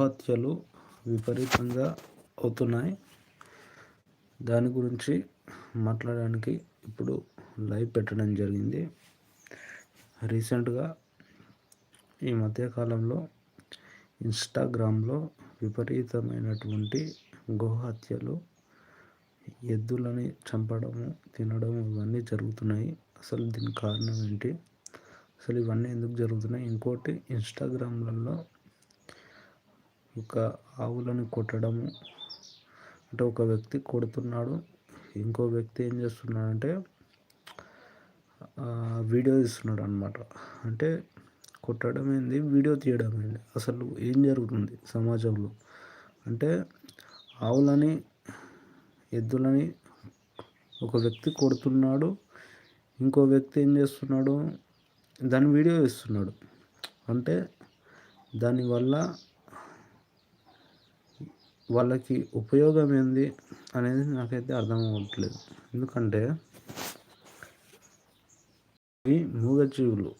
హత్యలు విపరీతంగా అవుతున్నాయి. దాని గురించి మాట్లాడడానికి ఇప్పుడు లైవ్ పెట్టడం జరిగింది. రీసెంట్గా ఈ మధ్యకాలంలో ఇన్స్టాగ్రామ్లో విపరీతమైనటువంటి గోహత్యలు ఎద్దులని చంపడము తినడం ఇవన్నీ జరుగుతున్నాయి. అసలు దీనికి కారణం ఏంటి? అసలు ఇవన్నీ ఎందుకు జరుగుతున్నాయి? ఇంకోటి ఇన్స్టాగ్రామ్లలో ఒక ఆవులను కొట్టడము. అంటే ఒక వ్యక్తి కొడుతున్నాడు ఇంకో వ్యక్తి ఏం చేస్తున్నాడంటే వీడియో తీస్తున్నాడు అనమాట అంటే కొట్టడం ఏంది? వీడియో తీయడం ఏంది? అసలు ఏం జరుగుతుంది సమాజంలో? అంటే ఆవులని ఎద్దులని ఒక వ్యక్తి కొడుతున్నాడు ఇంకో వ్యక్తి ఏం చేస్తున్నాడు? దాని వీడియో ఇస్తున్నాడు అంటే దానివల్ల వాళ్ళకి ఉపయోగం ఏంది అనేది నాకైతే అర్థం అవ్వట్లేదు. ఎందుకంటే ఇవి మూగజీవులు